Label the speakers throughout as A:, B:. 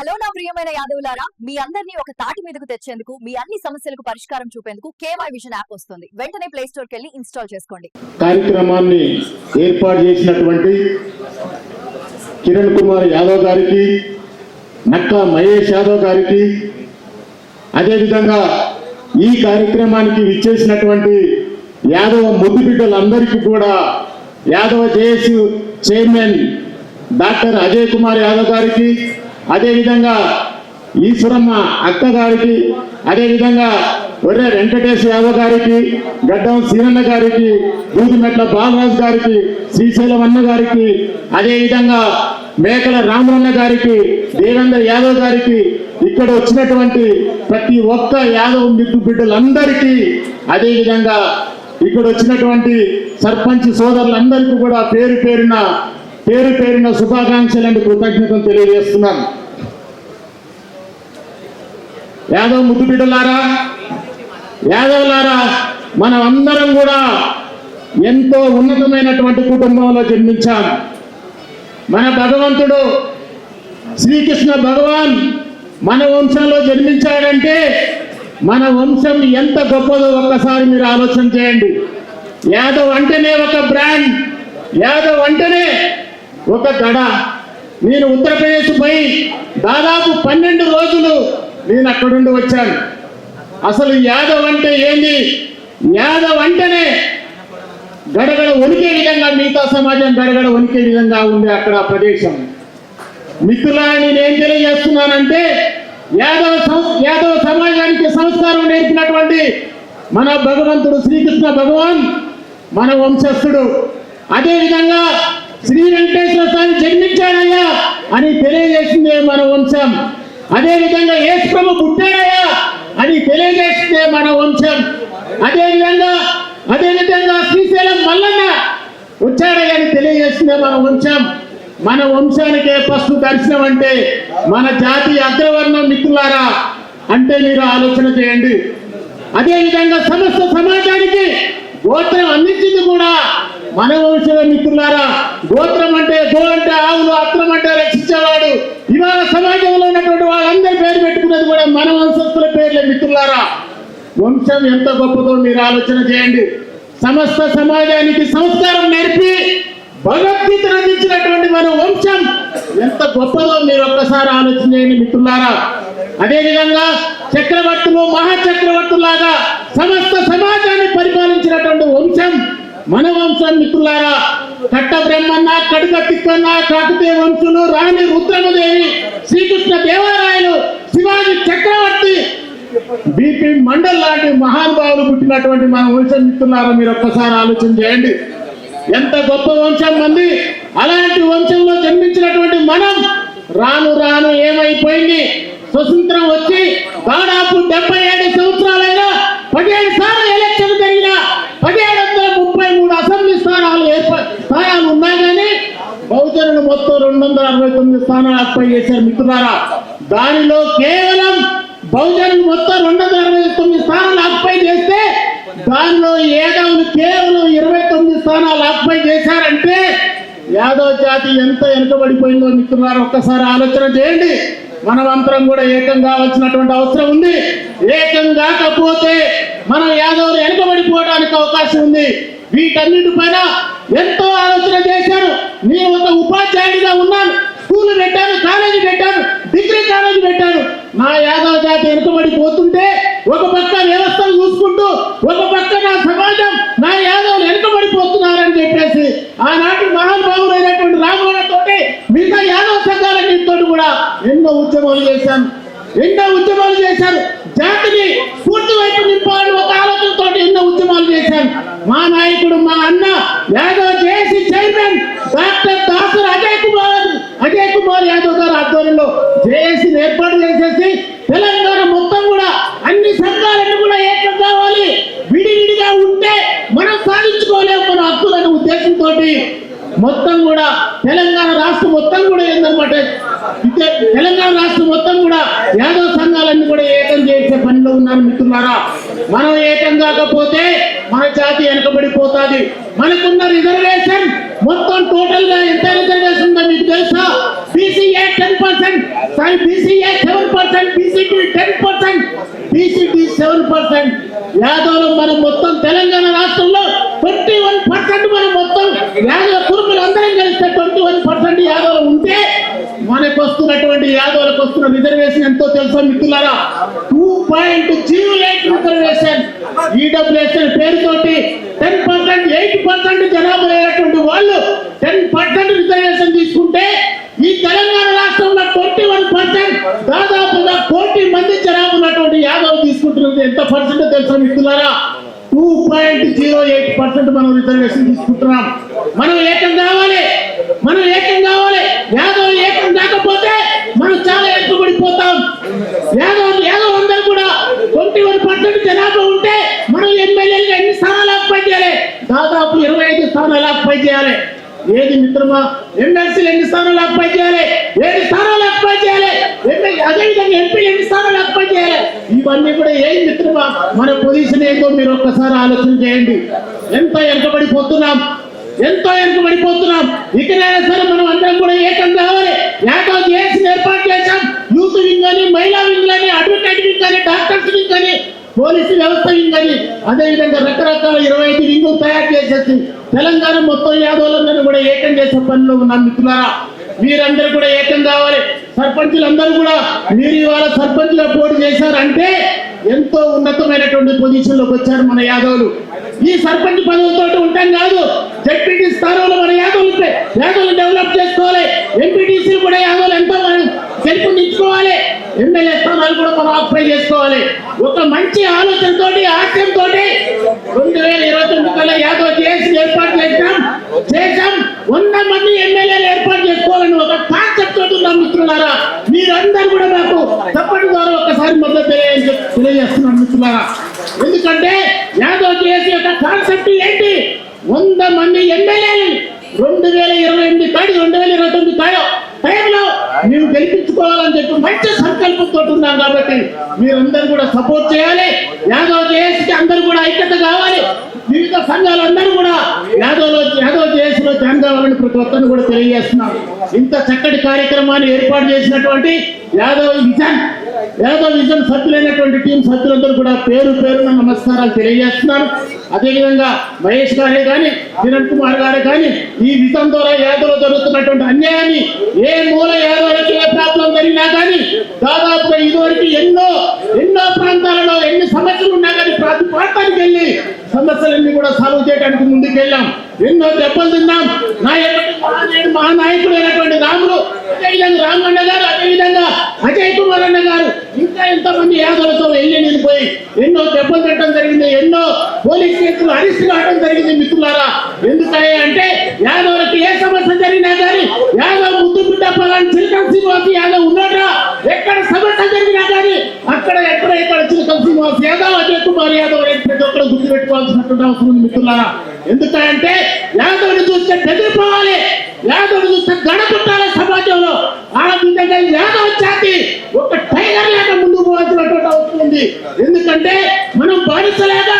A: Hello నా ప్రియమైన యాదవులారా మీ అందరినీ ఒక తాటి మీదకు తెచ్చేందుకు మీ అన్ని సమస్యలకు పరిష్కారం చూపేందుకు కేవై విజన్ యాప్ వస్తుంది. వెంటనే ప్లే స్టోర్కి వెళ్ళి ఇన్స్టాల్ చేసుకోండి.
B: కార్యక్రమాన్ని ఏర్పాటు చేసినటువంటి కిరణ్ కుమార్ యాదవ్ గారికి నక్కా మహేష్ యాదవ్ గారికి అదేవిధంగా ఈ కార్యక్రమానికి విచ్చేసినటువంటి యాదవ ముద్దు బిడ్డలందరికీ కూడా Yadava JAC chairman doctor Ajay Kumar Yadav గారికి అదేవిధంగా ఈశ్వరమ్మ అక్క గారికి అదేవిధంగా ఒర్రె వెంకటేష్ యావ గారికి గడ్డం సీనన్న గారికి దూదిమెట్ల బాలరాజు గారికి శ్రీశైలం అన్న గారికి అదేవిధంగా మేకల రామరన్న గారికి దేవేంద్ర యాదవ్ గారికి ఇక్కడ వచ్చినటువంటి ప్రతి ఒక్క యాదవ్ మిద్దు బిడ్డలందరికీ అదేవిధంగా ఇక్కడ వచ్చినటువంటి సర్పంచ్ సోదరులందరికీ కూడా పేరు పేరున పేరు పేరున శుభాకాంక్షలు అండ్ కృతజ్ఞతలు తెలియజేస్తున్నాను. యాదవ్ ముద్దు బిడ్డలారా యాదవ్లారా మనం అందరం కూడా ఎంతో ఉన్నతమైనటువంటి కుటుంబంలో జన్మించాం. మన భగవంతుడు శ్రీకృష్ణ భగవాన్ మన వంశంలో జన్మించాడంటే మన వంశం ఎంత గొప్పదో ఒక్కసారి మీరు ఆలోచన చేయండి. యాదవ్ అంటేనే ఒక బ్రాండ్ యాదవ్ అంటేనే ఒక గడ. నేను ఉత్తరప్రదేశ్ పోయి దాదాపు పన్నెండు రోజులు నేను అక్కడుండి వచ్చాను. అసలు యాదవ్ అంటే ఏంది? యాదవ్ అంటేనే గడగడ వణికే విధంగా మిగతా సమాజం గడగడ వణికే విధంగా ఉంది అక్కడ ప్రదేశం ప్రదేశం. మిత్రులారా నేనేం తెలియజేస్తున్నానంటే యాదవ సం- యాదవ సమాజానికి సంస్కారం నేర్పినటువంటి మన భగవంతుడు శ్రీకృష్ణ భగవాన్ మన వంశస్థుడు. అదేవిధంగా శ్రీ వెంకటేశ్వర స్వామి జన్మించాడయ్యా అని తెలియజేసిందే మన వంశం. అదేవిధంగా ఏసుప్రభు పుట్టాడయా అని తెలియజేస్తే మన వంశం. అదేవిధంగా అదేవిధంగా శ్రీశైలం మల్లన్న వచ్చాడయ్యా అని తెలియజేసిందే మన వంశం. మన వంశానికే ఫస్ట్ దర్శనం అంటే మన జాతి అగ్రవర్ణం మిత్రులారా అంటే మీరు ఆలోచన చేయండి. అదేవిధంగా సమస్త సమాజానికి గోత్రం అందించింది కూడా మన వంశ మిత్రులారా. గోత్రం అంటే గో అంటే ఆవులు అత్రం అంటే రక్షించేవాడు ఇవాళ సమాజంలో ఉన్నటువంటి వాళ్ళందరి పేరు పెట్టుకున్నది కూడా మన వంశస్థుల పేర్లే మిత్రులారా. వంశం ఎంత గొప్పదో మీరు ఆలోచన చేయండి. సమస్త సమాజానికి సంస్కారం నేర్పి భగవద్గీతను అందించినటువంటి మన వంశం ఎంత గొప్పదో మీరు ఒక్కసారి ఆలోచన చేయండి మిత్రులారా. అదేవిధంగా చక్రవర్తులు మహాచక్రవర్తులాగా సమస్త సమాజాన్ని పరిపాలించినటువంటి వంశం మన వంశం మిత్రులారా కట్ట బ్రహ్మన్న కడుక తిక్కన్న వంశులు రాణి రుద్రమదేవి శ్రీకృష్ణ దేవరాయలు శివాజీ చక్రవర్తి. బీపీ మండల్ లాంటి మహానుభావులు పుట్టినటువంటి మన వంశం మిత్రులారా మీరు ఒక్కసారి ఆలోచన చేయండి. ఎంత గొప్ప వంశం మంది. అలాంటి వంశంలో జన్మించినటువంటి మనం రాను రాను ఏమైపోయింది. స్వతంత్రం వచ్చి దాదాపు డెబ్బై ఏడు సంవత్సరాలైనా పదిహేడు సార్లు ఎలక్షన్ జరిగిన పదిహేడు వందల ముప్పై మూడు అసెంబ్లీ స్థానాలు ఏర్ప స్థానాలు ఉన్నాయి కానీ బహుజనులు మొత్తం రెండు వందల అరవై తొమ్మిది స్థానాలు అప్పై చేశారు దానిలో కేవలం బహుజనులు మొత్తం రెండు వందల అరవై తొమ్మిది స్థానాలు ఆక్పై చేస్తే దానిలో యాదవులు కేవలం ఇరవై తొమ్మిది స్థానాలు ఆక్పై చేశారంటే యాదవ్ జాతి ఎంత వెనుకబడిపోయిందో మిత్రులారా ఒక్కసారి ఆలోచన చేయండి. మనమంతరం కూడా ఏకం కావాల్సినటువంటి అవసరం ఉంది. ఏకం కాకపోతే మనం యాదవులు వెనుకబడిపోవడానికి అవకాశం ఉంది. వీటన్నిటిపైన ఎంతో ఆలోచన చేశారు. నేను ఒక ఉపాధ్యాయుడిగా ఉన్నాను. స్కూల్ పెట్టాను కాలేజీ పెట్టాను డిగ్రీ కాలేజీ పెట్టాను నా యాదవ జాతి వెనుకబడిపోతుంటే ఒక పక్క వ్యవస్థను చూసుకుంటూ ఒక పక్క నా సమాజం నా యాదవులు వెనుకబడిపోతున్నారని చెప్పేసి ఆనాటి మహానుభావులైనటువంటి రామగణతోటి మిగతా యాదవ సంఘాలన్నిటితో కూడా ఎన్నో ఉద్యమాలు చేశాను. ఎన్నో ఉద్యమాలు చేశాను. జాతిని పూర్తి వైపు నింపాలని ఒక ఆలోచనతో ఎన్నో ఉద్యమాలు చేశాను. మా నాయకుడు మా అన్న Yadav JC chairman doctor Dasar Ajay Kumar Ajay Kumar Yadav గారి ఆధ్వర్యంలో జేఏసీని ఏర్పాటు చేసేసి తెలంగాణ మొత్తం కూడా అన్ని సంఘాలను కూడా ఏకం కావాలి. విడివిడిగా ఉంటే మనం సాధించుకోలేము మన హక్కులనే ఉద్దేశంతో మొత్తం కూడా తెలంగాణ రాష్ట్రం మొత్తం కూడా ఏందనమాట ఇదే తెలంగాణ రాష్ట్రం మొత్తం కూడా యాదవ సంఘాలన్నీ కూడా ఏకం చేసే పనిలో ఉన్నారు మిత్రులారా. మనం ఏకం కాకపోతే మన జాతి వెనకబడిపోతుంది. మనకున్న రిజర్వేషన్ మొత్తం టోటల్గా ఎంత రిజర్వేషన్ ఉందో మీకు తెలుసా? బీసీఏ టెన్ పర్సెంట్ ఒకసారి BCA seven percent BC ten percent BC seven percent యాదవులు మనం మొత్తం తెలంగాణ రాష్ట్రంలో ట్వంటీ వన్ పర్సెంట్ మనం మొత్తం యాదవ్ కుటుంబాలు అందరం కలిస్తే ట్వంటీ వన్ పర్సెంట్ యాదవులు ఉంటే మనకు వస్తున్నటువంటి యాదవులకు వస్తున్న రిజర్వేషన్ ఎంతో తెలుసా మిత్రులారా? Two point zero eight reservation. EWS పేరుతోటి టెన్ పర్సెంట్ ఎయిట్ పర్సెంట్ జనాభా లేనటువంటి వాళ్ళు టెన్ పర్సెంట్ రిజర్వేషన్ తీసుకుంటే ఈ తెలంగాణ రాష్ట్రంలో ట్వంటీ వన్ పర్సెంట్ దాదాపుగా కోటి మంది జనాభా ఉన్నటువంటి యాదవ్ తీసుకుంటున్నది. ఎంత పర్సెంట్ తెలుసా మిత్రులారా? Two point zero eight percent మనం రిజర్వేషన్ తీసుకుంటున్నాం. మనం ఏకం కావాలి? మనం ఏకం కావాలి. యాదవులు ఏకం కాకపోతే మనం చాలా ఎత్తుపడిపోతాం. యాదవులు యాదవ్ అందరూ కూడా ట్వంటీ వన్ పర్సెంట్ జనాభా ఉంటే మనం ఎమ్మెల్యేలుగా ఎన్ని స్థానాలు ఆక్యుపై చేయాలి? దాదాపు ఇరవై ఐదు స్థానాలు ఆక్యుపై చేయాలి. ఏది మిత్రమా? ఎమ్మెల్సీలు ఎన్ని స్థానాలు ఆక్యుపై చేయాలి? ఏడు స్థానాలు ఆక్యుపై చేయాలి? అదేవిధంగా ఎంపీలు ఎన్ని స్థానాలు ఆక్యుపై చేయాలి? ఇవన్నీ కూడా ఏం మిత్రమా? మన పొజిషన్ ఏంటో మీరు ఒక్కసారి ఆలోచన చేయండి. ఎంత వెనకబడిపోతున్నాం ఎంతో వెనుకబడిపోతున్నాం ఇకనైనా సరే మనం అందరం కూడా ఏకం కావాలి. ఏకం చేసి ఏర్పాటు చేశాం. యూత్ వింగ్ అని మహిళా వింగ్ అని అడ్వకేట్ వింగ్ అని డాక్టర్స్ వింగ్ అని పోలీసు వ్యవస్థ వింగ్ అని అదేవిధంగా రకరకాల ఇరవై ఐదు వింగులు తయారు చేసేసి తెలంగాణ మొత్తం యాదవులందరూ కూడా ఏకం చేసే పనిలో ఉన్నాం మిత్రులారా. మీరందరూ కూడా ఏకం కావాలి. సర్పంచులందరూ కూడా మీరు ఇవాళ సర్పంచుల పోటీ చేశారంటే ఎంతో ఉన్నతమైనటువంటి పొజిషన్లోకి వచ్చారు మన యాదవులు. ఈ సర్పంచ్ పదవులతో ఉంటాం కాదు. జడ్పీటీ స్థానంలో మన యాదవులు ఉంటే యాదవులు డెవలప్ చేసుకోవాలి. ఎంపీటీసీ కూడా యాదవులు ఎంతో మనం గెలుపునిచ్చుకోవాలి. ఎమ్మెల్యే స్థానాలు కూడా మనం ఆక్యుపై చేసుకోవాలి. ఒక మంచి ఆలోచనతోటి ఆశయంతో రెండు వేల ఇరవై తొమ్మిది కల్లా యాదవ్ చేసి ఏర్పాటు చేసినాం చేశాం. వంద మంది ఎమ్మెల్యేలు ఏర్పాటు చేసుకోవాలని ఒక కాన్సెప్ట్ తోటి ఉన్నాం మిత్రులారా. మీరందరూ కూడా నాకు తప్పటి ద్వారా ఒకసారి మద్దతు తెలియజేస్తున్నాం మిత్రులారా. ఎందుకంటే యాదవ్ చేసి యొక్క కాన్సెప్ట్ ఏంటి? వంద మంది ఎమ్మెల్యేలు రెండు వేల ఇరవై ఎనిమిది కాడి రెండు వేల ఇరవై తొమ్మిది కాయో టైంలో మేము గెలిపించుకోవాలని చెప్పి మంచి సంకల్పంతో ఉన్నాం కాబట్టి మీరందరూ కూడా సపోర్ట్ చేయాలి. యాదవ్ జేఏసీకి అందరూ కూడా ఐక్యత కావాలి. వివిధ సంఘాలు అందరూ కూడా యాదవ్లో యాదవ్ జేఏసీలో జాయిన్ కావాలని ప్రతి ఒక్కరిని కూడా తెలియజేస్తున్నాం. ఇంత చక్కటి కార్యక్రమాన్ని ఏర్పాటు చేసినటువంటి యాదవ్ విజన్ యాదవ్ విజన్ సభ్యులైనటువంటి టీం సభ్యులందరూ కూడా పేరు పేరున నమస్కారాలు తెలియజేస్తున్నారు. అదేవిధంగా మహేష్ గారే కానీ కిరణ్ కుమార్ గారే కానీ ఈ విజన్ ద్వారా యాదవ్ జరుగుతున్నటువంటి అన్యాయాన్ని ఏ మూల యాదవులకి ఏ ప్రాబ్లం జరిగినా కానీ దాదాపుగా ఇదివరకు ఎన్నో ఎన్నో ప్రాంతాలలో ఎన్ని సమస్యలు ఉన్నా కానీ ప్రతి ప్రాంతానికి వెళ్ళి సమస్యలన్నీ కూడా సాల్వ్ చేయడానికి ముందుకు వెళ్ళాం ఎన్నో దెబ్బలు తిన్నాం. నా మా నాయకుడు అయినటువంటి రాముడు అదేవిధంగా రామన్న గారు అదేవిధంగా అజయ్ కుమార్ అన్న గారు ఇంకా ఎంతమంది యాదవులతో వెళ్ళి నేను పోయి ఎన్నో దెబ్బలు తిట్టడం జరిగింది ఎన్నో పోలీస్ కేసులు అరెస్ట్ కావడం జరిగింది మిత్రులారా. ఎందుకని అంటే యాదవులకు ఏ సమస్య జరిగినా కానీ యాదవ్ పలాని చిలకల శ్రీనివాస్ యాదవ్ ఉన్నాడా ఎక్కడ సమస్య జరిగినా కానీ అక్కడ ఎక్కడ ఎక్కడ చిలకల శ్రీనివాస్ యాదవ్ అజయ్ కుమార్ యాదవ్ అని ప్రతి ఒక్కరు గుర్తుపెట్టుకోవాల్సినటువంటి అవసరం ఉంది మిత్రులారా. ఎందుకంటే యాదవ్ని చూస్తే బెదిరిపోవాలి యాదవ్ని చూస్తే గడపట్టాలి సమాజంలో. ఆ విధంగా యాదవ్ జాతి ఒక టైగర్ లాగా ముందుకు పోవాల్సినటువంటి అవసరం ఉంది. ఎందుకంటే మనం బానిసలాగా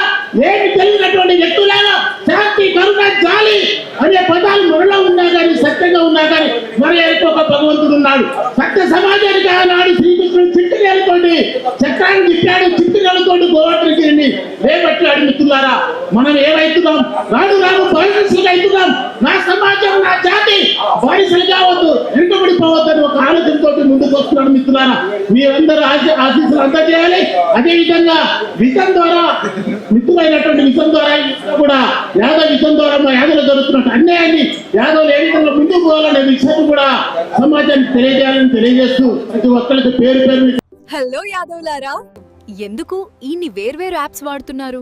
B: ఏమి తెలియనటువంటి వ్యక్తులారా శాంతి కరుణ జాలి అనే పదాలు మనలో ఉన్నా కానీ సత్యంగా ఉన్నా కానీ మన యొక్క ఒక భగవంతుడు ఉన్నాడు. సత్య సమాజానికి ఆనాడు శ్రీకృష్ణుడు చిట్టి నేలతోటి చక్రాన్ని తిప్పాడు చిట్టి నేలతోటి గోవర్ధనగిరిని రేపట్లాడు మిత్రులారా. మనం ఏమైతున్నాం రాను రాను బానిసలుగా అవుతున్నాం. నా సమాజం నా జాతి బానిసలు కావద్దు వెనుకబడిపోవద్దని ఒక ఆలోచనతో ముందుకు వస్తున్నాడు మిత్రులారా. మీరందరూ ఆశీస్సులు అందజేయాలి. అదేవిధంగా విజన్ ద్వారా మిత్రులైనటువంటి విషయం ద్వారా కూడా యాదవ విషయం ద్వారా మా యాదవులు జరుగుతున్నట్టు అన్యాయాన్ని యాదవులు ఏ విధంగా ముందుకు పోవాలనే విషయాన్ని కూడా సమాజానికి తెలియజేయాలని తెలియజేస్తూ ప్రతి ఒక్కరికి పేరు పేరు
C: హలో యాదవులారా ఎందుకు ఇన్ని వేర్వేరు యాప్స్ వాడుతున్నారు?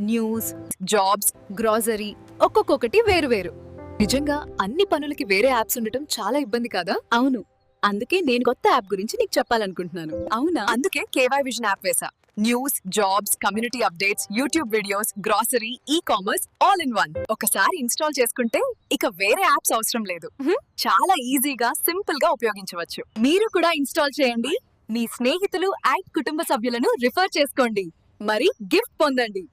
C: న్యూస్ జాబ్స్ గ్రాసరీ ఒక్కొక్కటి వేరువేరు. నిజంగా అన్ని పనులకి వేరే యాప్స్ ఉండటం చాలా ఇబ్బంది కాదా? అవును. అందుకే నేను కొత్త యాప్ గురించి నీకు చెప్పాలనుకుంటున్నాను. అవునా? అందుకే కేవై విజన్ యాప్ వేసా news jobs community updates YouTube videos grocery e commerce all in one ఒకసారి ఇన్స్టాల్ చేసుకుంటే ఇక వేరే యాప్స్ అవసరం లేదు. చాలా ఈజీగా సింపుల్గా ఉపయోగించవచ్చు. మీరు కూడా ఇన్స్టాల్ చేయండి. మీ స్నేహితులు అండ్ కుటుంబ సభ్యులను రిఫర్ చేసుకోండి. మరి గిఫ్ట్ పొందండి.